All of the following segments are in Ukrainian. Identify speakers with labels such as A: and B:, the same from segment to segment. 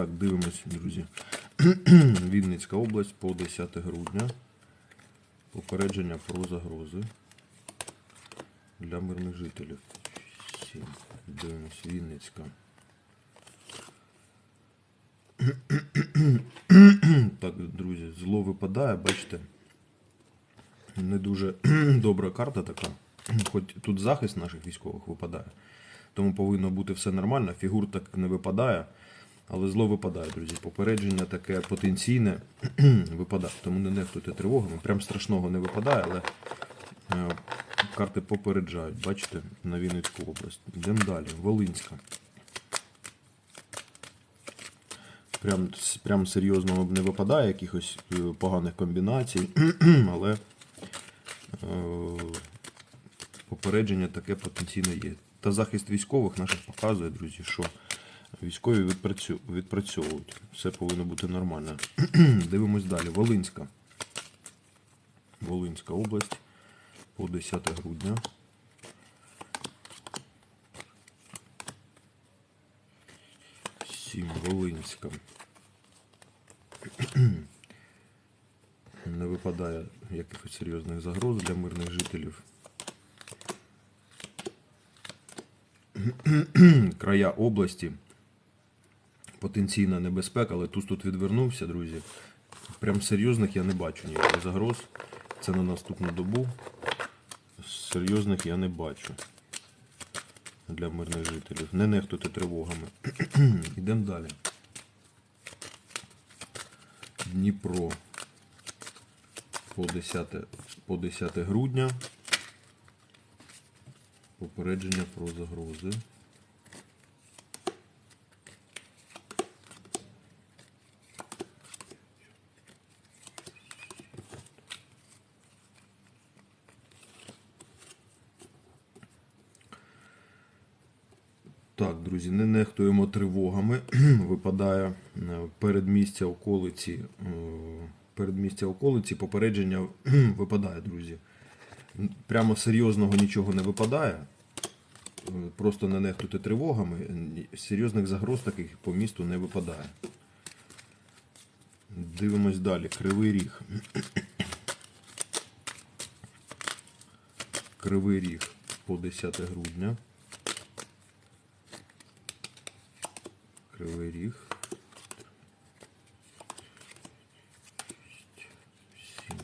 A: Так, дивимось, друзі. Вінницька область по 10 грудня. Попередження про загрози для мирних жителів. Дивимось, Вінницька. Так, друзі, зло випадає, бачите. Не дуже добра карта така. Хоч тут захист наших військових випадає. Тому повинно бути все нормально. Фігур так не випадає, але зло випадає, друзі. Попередження таке потенційне випадає. Тому не нехтуйте тривогами. Прям страшного не випадає, але е, карти попереджають. Бачите, на Вінницьку область. Йдемо далі. Волинська. Прям, прям серйозно не випадає якихось е, поганих комбінацій, але е, попередження таке потенційно є. Та захист військових наших показує, друзі, що військові відпрацьовують. Все повинно бути нормально. Дивимось далі. Волинська. Волинська область по 10 грудня. Сім Волинська. Не випадає якихось серйозних загроз для мирних жителів. Края області. Потенційна небезпека, але туз тут відвернувся, друзі. Прям серйозних я не бачу ніяких загроз. Це на наступну добу. Серйозних я не бачу для мирних жителів. Не нехтуйте тривогами. Йдемо далі. Дніпро по 10, по 10 грудня. Попередження про загрози. Так, друзі, не нехтуємо тривогами. Випадає е, передмістя околиці. е, Передмістя околиці, попередження випадає, друзі. Прямо серйозного нічого не випадає. Е, Просто не нехтуйте тривогами. Серйозних загроз таких по місту не випадає. Дивимось далі. Кривий ріг. Кривий ріг по 10 грудня. Кривий ріг. Сім.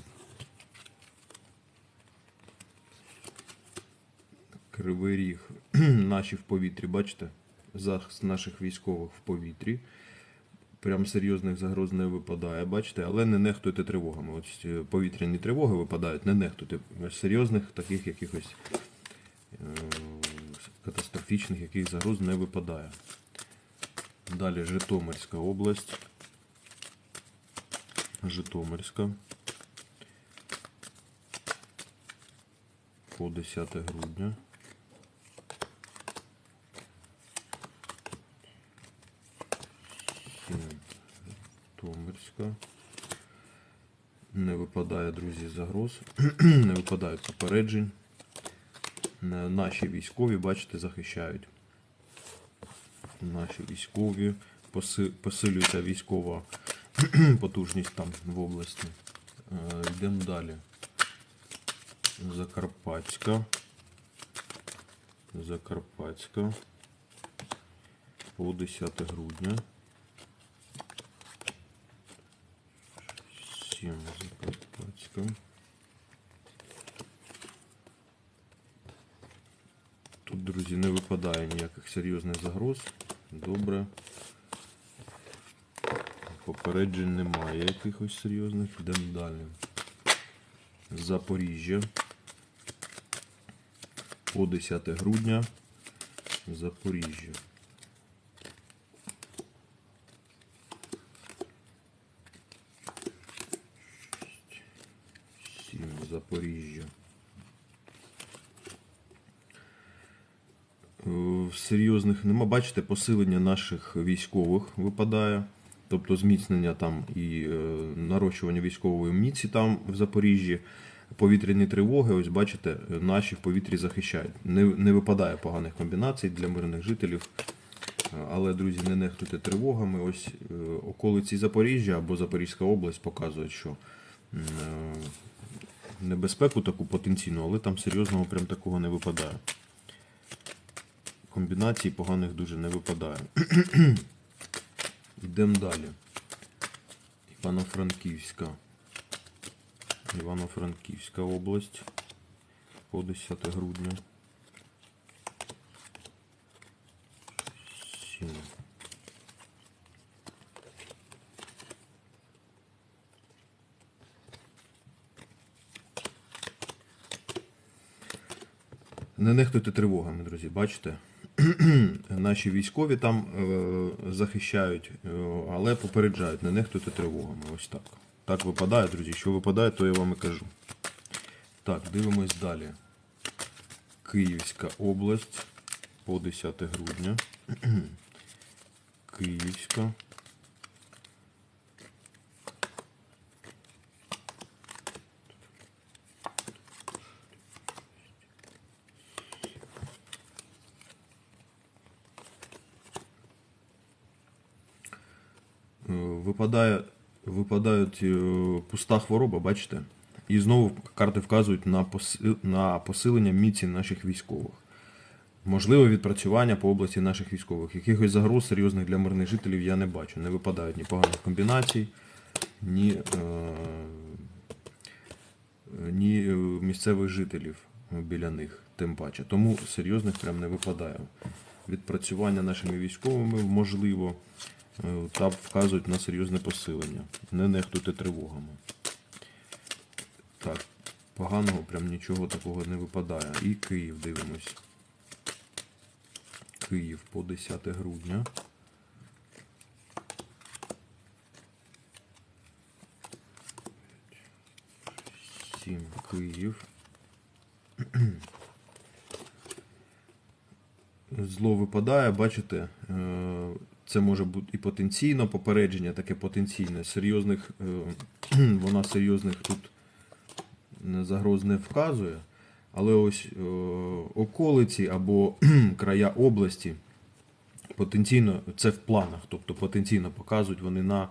A: Кривий ріг. Наші в повітрі, бачите? Захист наших військових в повітрі. Прям серйозних загроз не випадає, бачите, але не нехтуйте тривогами. Ось е, повітряні тривоги випадають, не нехтуйте. Серйозних таких якихось е, катастрофічних яких загроз не випадає. Далі Житомирська область. Житомирська. По 10 грудня. Житомирська. Не випадає, друзі, загроз. Не випадають попереджень. Наші військові, бачите, захищають наші військові, посилюється військова потужність там в області. Е, Йдемо далі. Закарпатська. Закарпатська. По 10 грудня. 7 Закарпатська. Тут, друзі, не випадає ніяких серйозних загроз. Добре. Попереджень немає якихось серйозних. Йдемо далі. Запоріжжя. По 10 грудня. Запоріжжя. Сім Запоріжжя. Серйозних нема. Бачите, посилення наших військових випадає. Тобто зміцнення там і е, нарощування військової міці там в Запоріжжі. Повітряні тривоги, ось бачите, наші в повітрі захищають. Не, не випадає поганих комбінацій для мирних жителів. Але, друзі, не нехтуйте тривогами. Ось е, околиці Запоріжжя або Запорізька область показують, що е, небезпеку таку потенційну, але там серйозного прям такого не випадає. Комбінацій поганих дуже не випадає. Йдемо далі. Івано-Франківська. Івано-Франківська область по 10 грудня. 7. Не нехтуйте тривогами, друзі, бачите? Наші військові там е, захищають, е, але попереджають, не нехтуйте тривогами. Ось так. Так випадає, друзі. Що випадає, то я вам і кажу. Так, дивимось далі. Київська область по 10 грудня. Київська. Е, Випадає, випадають е, пуста хвороба, бачите? І знову карти вказують на, на посилення міці наших військових. Можливе відпрацювання по області наших військових. Якихось загроз серйозних для мирних жителів я не бачу. Не випадають ні поганих комбінацій, ні, е, ні е, місцевих жителів біля них, тим паче. Тому серйозних прям не випадає. Відпрацювання нашими військовими можливо е, та вказують на серйозне посилення. Не нехтуйте тривогами. Так, поганого прям нічого такого не випадає. І Київ дивимось. Київ по 10 грудня. Сім Київ. Зло випадає, бачите, е, це може бути і потенційно попередження, таке потенційне. Серйозних, е, вона серйозних тут загроз не вказує. Але ось е, околиці або края області потенційно це в планах, тобто потенційно показують вони на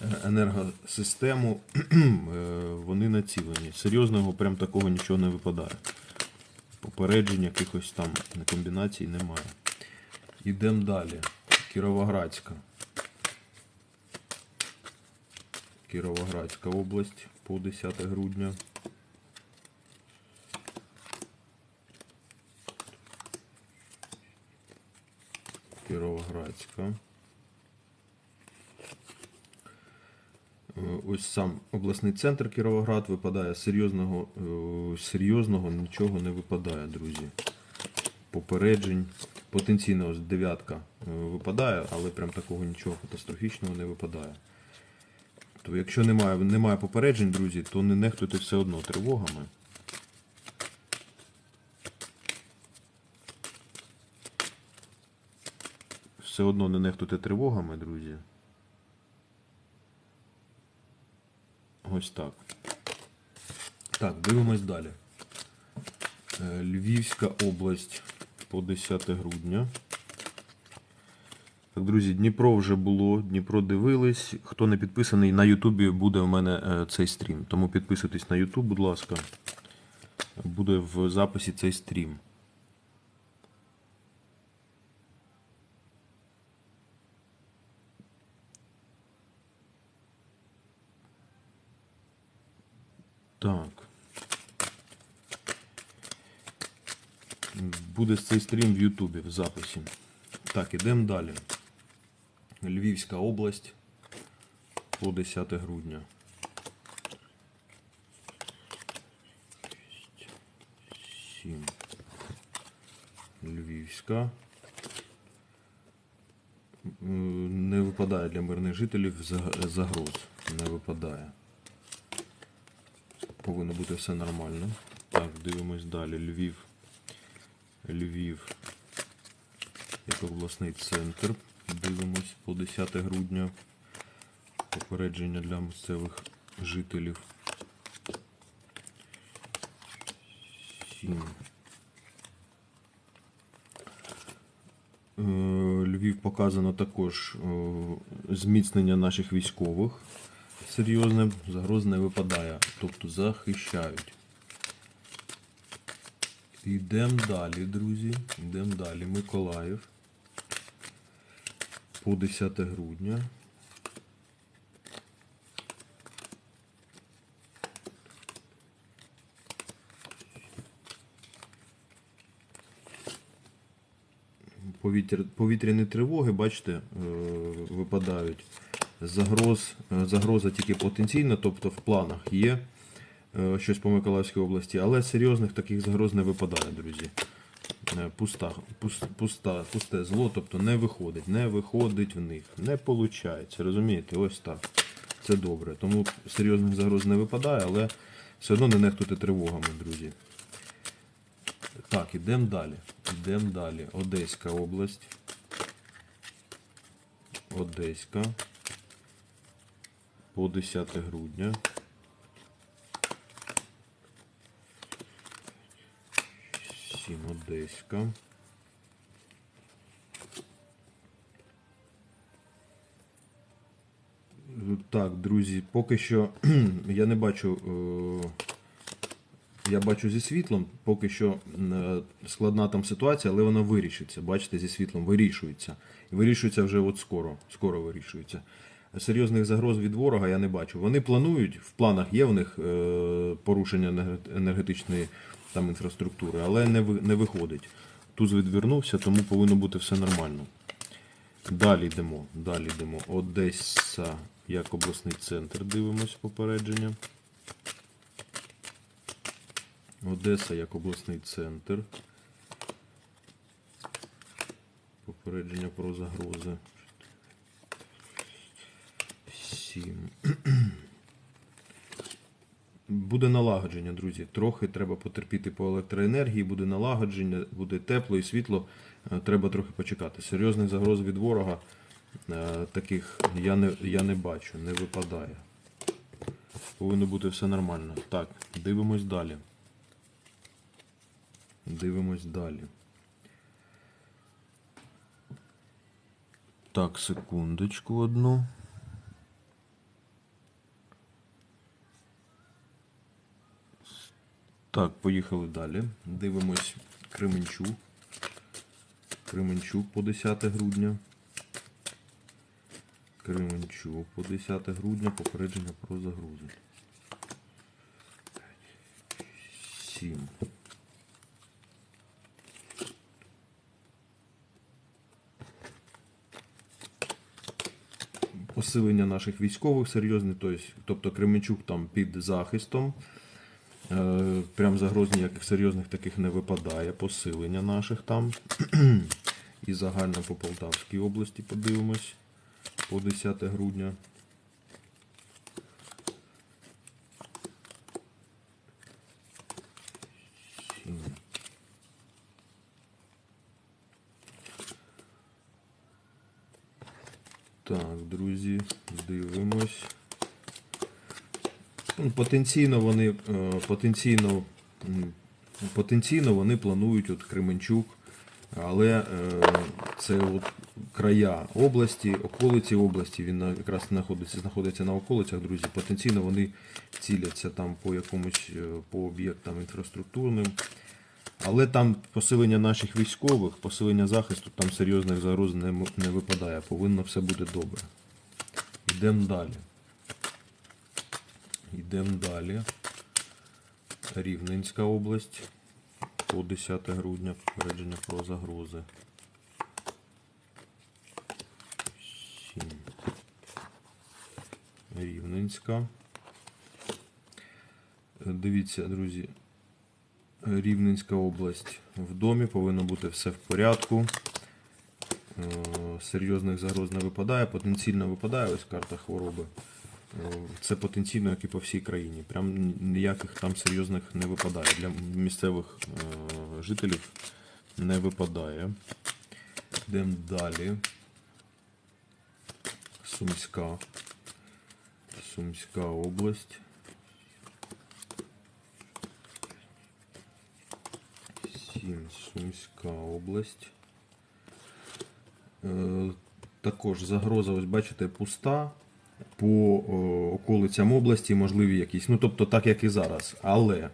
A: е, енергосистему, е, вони націлені. Серйозного прям такого нічого не випадає. Попереджень якихось там комбінацій немає. Ідемо далі. Кіровоградська. Кіровоградська область по 10 грудня. Кіровоградська. Ось сам обласний центр Кіровоград випадає. Серйозного, е, серйозного нічого не випадає, друзі. Попереджень. Потенційно ось дев'ятка е, випадає, але прям такого нічого катастрофічного не випадає. То якщо немає, немає попереджень, друзі, то не нехтуйте все одно тривогами. Все одно не нехтуйте тривогами, друзі. Ось так. Так, дивимось далі. Е, Львівська область по 10 грудня. Так, друзі, Дніпро вже було, Дніпро дивились. Хто не підписаний, на Ютубі буде в мене е, цей стрім. Тому підписуйтесь на Ютуб, будь ласка. Буде в записі цей стрім. Так. Буде цей стрім в Ютубі в записі. Так, ідемо далі. Львівська область по 10 грудня. Сім. Львівська. Не випадає для мирних жителів загроз. Не випадає. Повинно бути все нормально. Так, дивимось далі. Львів. Львів. Як обласний центр. Дивимось по 10 грудня. Попередження для місцевих жителів. Сім. Е, Львів показано також е, зміцнення наших військових. Серйозне, загроз не випадає, тобто захищають. Йдемо далі, друзі. Йдемо далі. Миколаїв. По 10 грудня. Повітря, повітряні тривоги, бачите, е, випадають. Загроз, е, загроза тільки потенційна, тобто в планах є е, щось по Миколаївській області, але серйозних таких загроз не випадає, друзі. Е, Пуста, пуста, пусте зло, тобто не виходить, не виходить в них, не виходить. Розумієте, ось так. Це добре. Тому серйозних загроз не випадає, але все одно не нехтуйте тривогами, друзі. Так, ідемо далі. Ідемо далі. Одеська область. Одеська. По 10 грудня. Сім Одеська. Так, друзі, поки що я не бачу. Е- я бачу зі світлом, поки що е, складна там ситуація, але вона вирішиться. Бачите, зі світлом вирішується. Вирішується вже от скоро. Скоро вирішується. Серйозних загроз від ворога я не бачу. Вони планують, в планах є в них е, порушення енергетичної там інфраструктури, але не, не виходить. Туз відвернувся, тому повинно бути все нормально. Далі йдемо. Далі йдемо. Одеса як обласний центр. Дивимось попередження. Одеса як обласний центр. Попередження про загрози. 7. Буде налагодження, друзі. Трохи треба потерпіти по електроенергії, буде налагодження, буде тепло і світло. Е, Треба трохи почекати. Серйозних загроз від ворога е, таких я не, я не бачу, не випадає. Повинно бути все нормально. Так, дивимось далі. Дивимось далі. Так, секундочку одну. Так, поїхали далі. Дивимось Кременчук. Кременчук по 10 грудня. Кременчук по 10 грудня. Попередження про загрози. 7. Посилення наших військових серйозне, тобто, тобто Кременчук там під захистом. Е, Прям загроз ніяких серйозних таких не випадає. Посилення наших там. І загально по Полтавській області подивимось по 10 грудня. Так, друзі, дивимось. Ну, Потенційно вони е, потенційно, потенційно вони планують от Кременчук, але е, це от края області, околиці області, він якраз знаходиться, знаходиться на околицях, друзі. Потенційно вони ціляться там по якомусь е, по об'єктам інфраструктурним. Але там посилення наших військових, посилення захисту, там серйозних загроз не, не випадає. Повинно все бути добре. Йдемо далі. Йдемо далі. Рівненська область. По 10 грудня попередження про загрози. 7. Рівненська. Дивіться, друзі. Рівненська область в домі, повинно бути все в порядку. Е, Серйозних загроз не випадає, потенційно випадає ось карта хвороби. Е, Це потенційно, як і по всій країні. Прям ніяких там серйозних не випадає. Для місцевих е, жителів не випадає. Йдемо далі. Сумська. Сумська область. Сім, Сумська область. Е, також загроза, ось бачите, пуста. По околицям області можливі якісь. Ну, тобто, так як і зараз. Але е,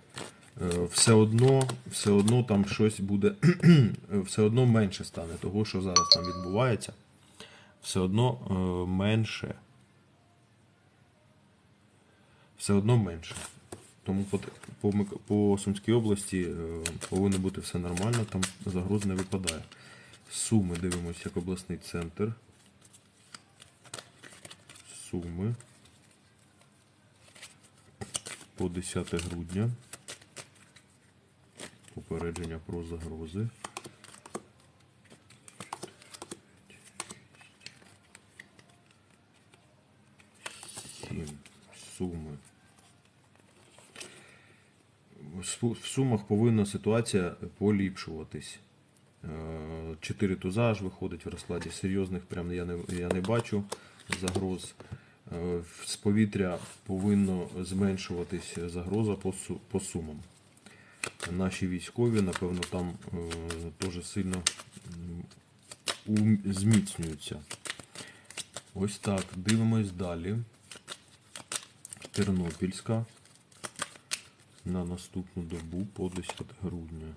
A: все одно, все одно там щось буде, все одно менше стане того, що зараз там відбувається. Все одно е, менше. Все одно менше. Тому по, по, по Сумській області е, повинно бути все нормально, там загроз не випадає. Суми дивимося як обласний центр. Суми. По 10 грудня. Попередження про загрози. Суми. В сумах повинна ситуація поліпшуватись. Е, Чотири туза аж виходить в розкладі. Серйозних прям я не, я не бачу загроз. Е, З повітря повинно зменшуватись загроза по, сумам. Наші військові, напевно, там е, теж сильно зміцнюються. Ось так. Дивимось далі. Тернопільська на наступну добу по 10 грудня.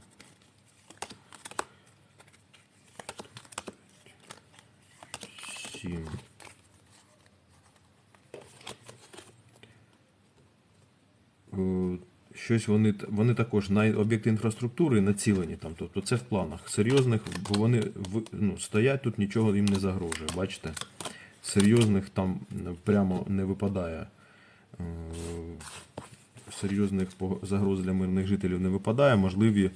A: Сім. Щось вони, вони також на об'єкти інфраструктури націлені там. Тобто це в планах серйозних, бо вони ну, стоять тут, нічого їм не загрожує. Бачите? Серйозних там прямо не випадає. Е, Серйозних загроз для мирних жителів не випадає. Можливі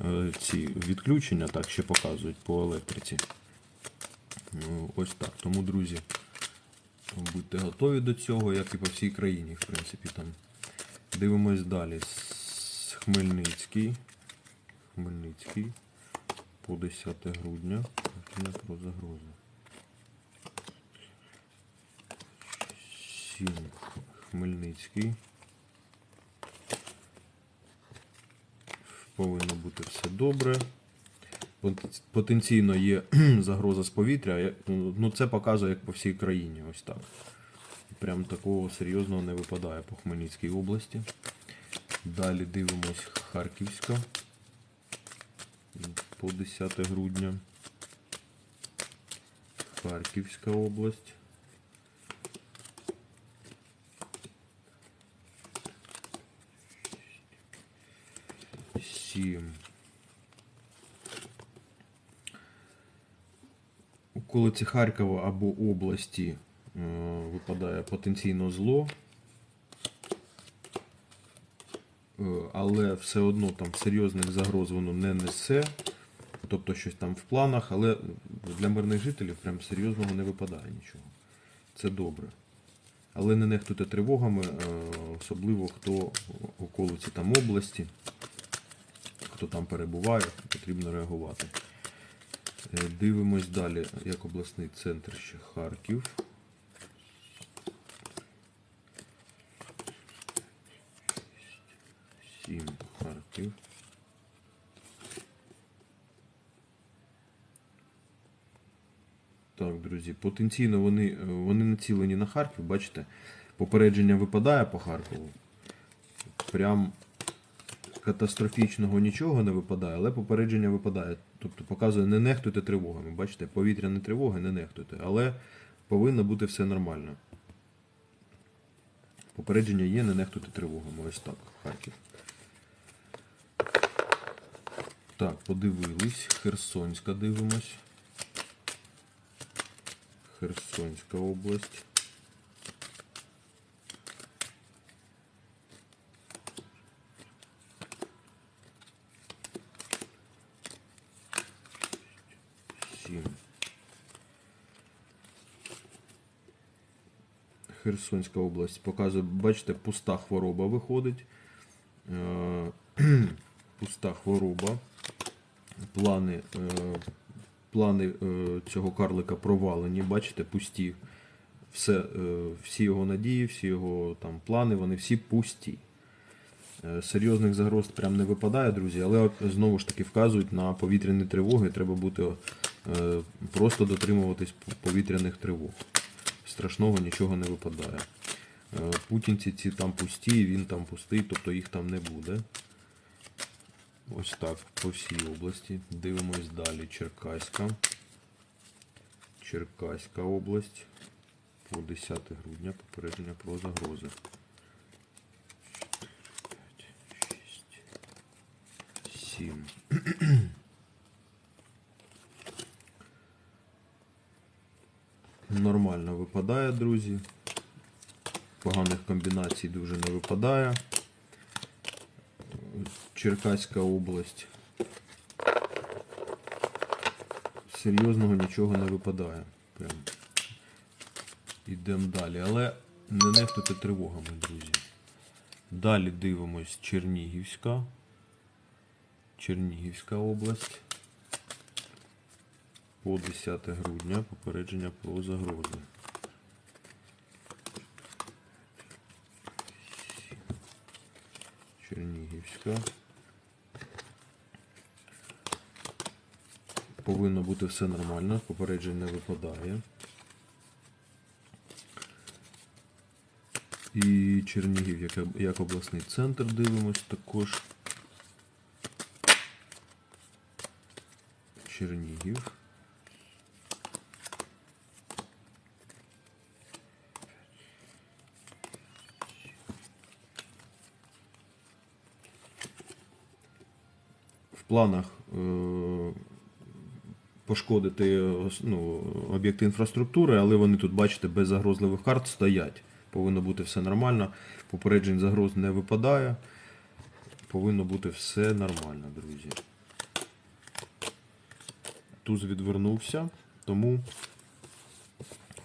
A: е, ці відключення так ще показують по електриці. Ну, Ось так. Тому, друзі, будьте готові до цього, як і по всій країні, в принципі, там. Дивимось далі. Хмельницький. Хмельницький. По 10 грудня. Повідомлення про загрозу. 7. Хмельницький. Повинно бути все добре. Потенційно є загроза з повітря. Ну, це показує як по всій країні. Ось так. Прям такого серйозного не випадає по Хмельницькій області. Далі дивимось Харківська по 10 грудня. Харківська область. Сім. Околиці Харкова або області випадає потенційно зло. Е, Але все одно там серйозних загроз воно не несе. Тобто щось там в планах, але для мирних жителів прям серйозного не випадає нічого. Це добре. Але не нехтуйте тривогами, е, особливо хто в околиці там області, хто там перебуває, потрібно реагувати. Е, Дивимось далі, як обласний центр ще Харків. Сім Харків. Так, друзі, потенційно вони, е, вони націлені на Харків, бачите, попередження випадає по Харкову. Прям катастрофічного нічого не випадає, але попередження випадає. Тобто показує, не нехтуйте тривогами. Бачите, повітряні тривоги не нехтуйте, але повинно бути все нормально. Попередження є, не нехтуйте тривогами. Ось так, Харків. Так, подивились. Херсонська дивимось. Херсонська область. Херсонська область показує, бачите, пуста хвороба виходить. Е, Пуста хвороба. Плани, е, плани е, цього карлика провалені, бачите, пусті. Все, е, всі його надії, всі його там плани, вони всі пусті. Е, Серйозних загроз прям не випадає, друзі, але знову ж таки вказують на повітряні тривоги. Треба бути просто дотримуватись повітряних тривог. Страшного нічого не випадає. Путінці ці там пусті, він там пустий, тобто їх там не буде. Ось так, по всій області. Дивимось далі. Черкаська. Черкаська область. По 10 грудня попередження про загрози. 5, 6, 7. Нормально випадає, друзі. Поганих комбінацій дуже не випадає. Черкаська область. Серйозного нічого не випадає. Прям. Ідемо далі. Але не нехтуйте тривогами, друзі. Далі дивимось Чернігівська. Чернігівська область. По 10 грудня попередження про загрози. Чернігівська. Повинно бути все нормально, попереджень не випадає. І Чернігів як, як обласний центр дивимось також. Чернігів. В планах е, пошкодити ну, об'єкти інфраструктури, але вони тут, бачите, без загрозливих карт стоять. Повинно бути все нормально. Попереджень загроз не випадає. Повинно бути все нормально, друзі. Туз відвернувся, тому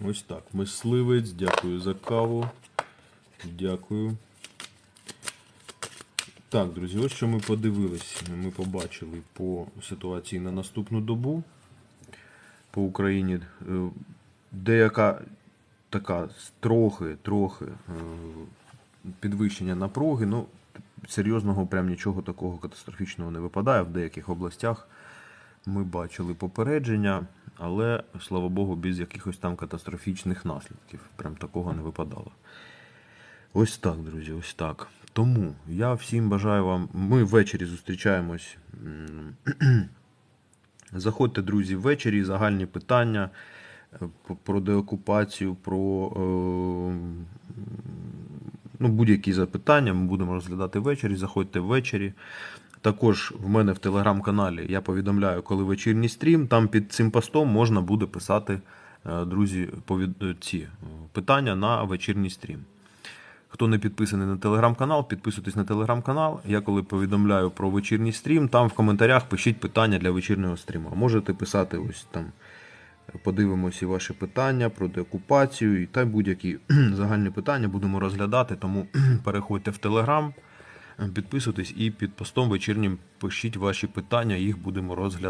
A: ось так. Мисливець, дякую за каву. Дякую. Так, друзі, ось що ми подивились. Ми побачили по ситуації на наступну добу по Україні. Е, Деяка така трохи, трохи е, підвищення напруги. Ну, серйозного прям нічого такого катастрофічного не випадає. В деяких областях ми бачили попередження, але, слава Богу, без якихось там катастрофічних наслідків. Прям такого не випадало. Ось так, друзі, ось так. Тому я всім бажаю вам. Ми ввечері зустрічаємось. Заходьте, друзі, ввечері, загальні питання е, про деокупацію, про е, ну, будь-які запитання ми будемо розглядати ввечері. Заходьте ввечері. Також в мене в телеграм-каналі я повідомляю, коли вечірній стрім. Там під цим постом можна буде писати, е, друзі, ці питання на вечірній стрім. Хто не підписаний на телеграм-канал, підписуйтесь на телеграм-канал. Я коли повідомляю про вечірній стрім, там в коментарях пишіть питання для вечірнього стріму. Можете писати ось там. Подивимося ваші питання про деокупацію і та будь-які загальні питання будемо розглядати. Тому переходьте в телеграм, підписуйтесь і під постом вечірнім пишіть ваші питання, їх будемо розглядати.